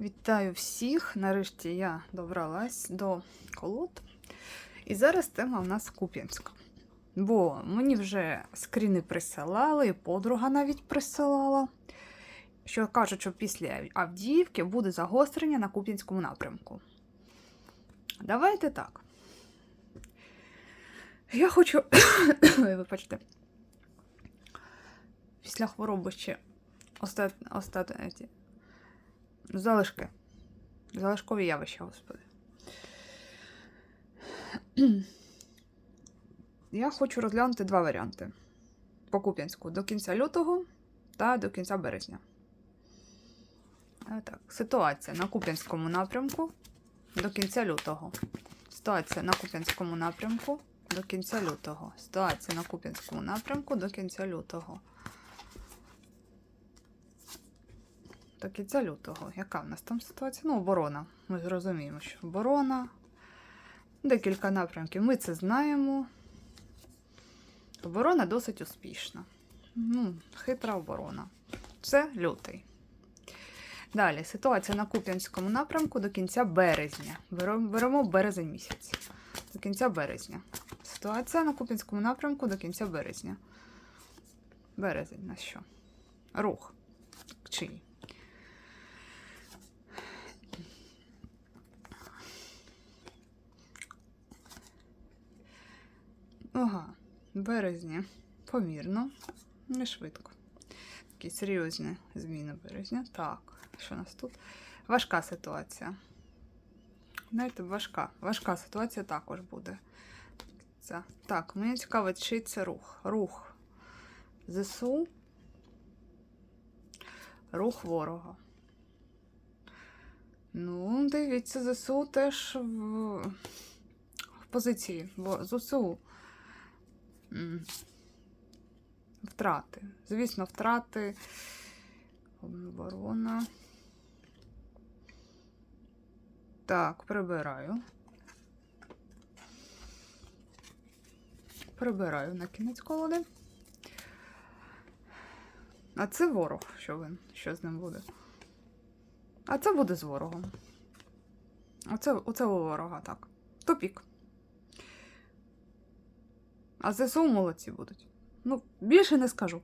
Вітаю всіх! Нарешті я добралась до колод. І зараз тема в нас Куп'янська. Бо мені вже скріни присилали, і подруга навіть присилала. Що кажуть, що після Авдіївки буде загострення на Куп'янському напрямку. Давайте так. Я хочу. Вибачте. Після хвороби ще остат... остат... ці- Залишки. Залишкові явища, господи. Я хочу розглянути два варіанти. По Куп'янську до кінця лютого та до кінця березня. А, Так, ситуація на Куп'янському напрямку до кінця лютого. Ситуація на Куп'янському напрямку до кінця лютого. Ситуація на Куп'янському напрямку до кінця лютого. До кінця лютого. Яка в нас там ситуація? Ну, оборона. Ми зрозуміємо, що оборона. Декілька напрямків. Ми це знаємо. Оборона досить успішна. Ну, хитра оборона. Це лютий. Далі, ситуація на Куп'янському напрямку до кінця березня. Беремо, березень місяць. До кінця березня. Ситуація на Куп'янському напрямку до кінця березня. Березень на що? Рух. Чий? Ага, в березні. Помірно, не швидко. Такі серйозні зміни березня. Так, що у нас тут? Важка ситуація. Знаєте, важка. Важка ситуація також буде. Так, мені цікаво, чий це рух. Рух ЗСУ. Рух ворога. Ну, дивіться, ЗСУ теж в, в позиції. Бо ЗСУ. Втрати. Звісно, втрати. Оборона. Так, прибираю. Прибираю на кінець колоди. А це ворог, що він, що з ним буде. А це буде з ворогом. Оце, оце у ворога, так. Тупік. А ЗСУ молодці будуть. Ну, більше не скажу.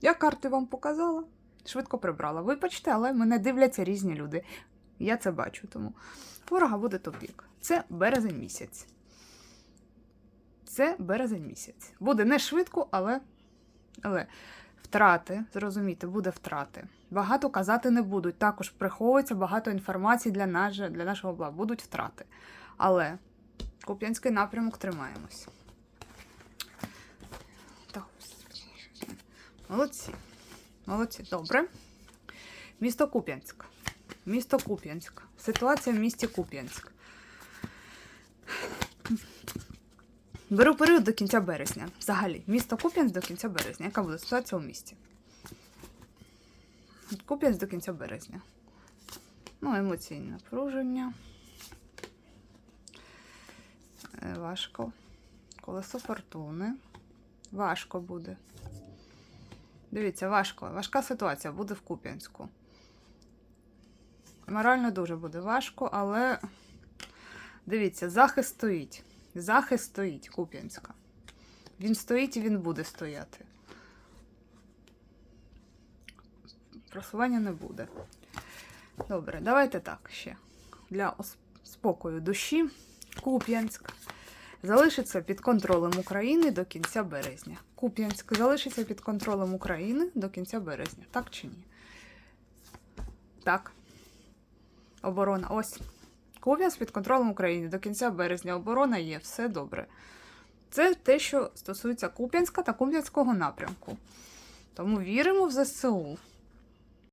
Я карти вам показала, швидко прибрала. Вибачте, але мене дивляться різні люди. Я це бачу, тому ворога буде топік. Це березень місяць. Це березень місяць. Буде не швидко, але, але втрати, зрозумійте, буде втрати. Багато казати не будуть. Також приховується багато інформації для, наш, для нашого бла. Будуть втрати. Але Куп'янський напрямок тримаємось. Так, молодці. Молодці, добре. Місто Куп'янськ. Місто Куп'янськ. Ситуація в місті Куп'янськ. Беру період до кінця березня. Взагалі, місто Куп'янськ до кінця березня. Яка буде ситуація у місті? Куп'янськ до кінця березня. Ну, емоційне напруження. Е, Важко. Колесо фортуни. Важко буде. Дивіться, важко. Важка ситуація буде в Куп'янську. Морально дуже буде важко, але дивіться, захист стоїть. Захист стоїть Куп'янська. Він стоїть і він буде стояти. Просування не буде. Добре, давайте так ще. Для спокою душі Куп'янськ залишиться під контролем України до кінця березня. Куп'янськ залишиться під контролем України до кінця березня. Так чи ні? Так. Оборона. Ось. Куп'янськ під контролем України до кінця березня. Оборона є, все добре. Це те, що стосується Куп'янська та Куп'янського напрямку. Тому віримо в ЗСУ.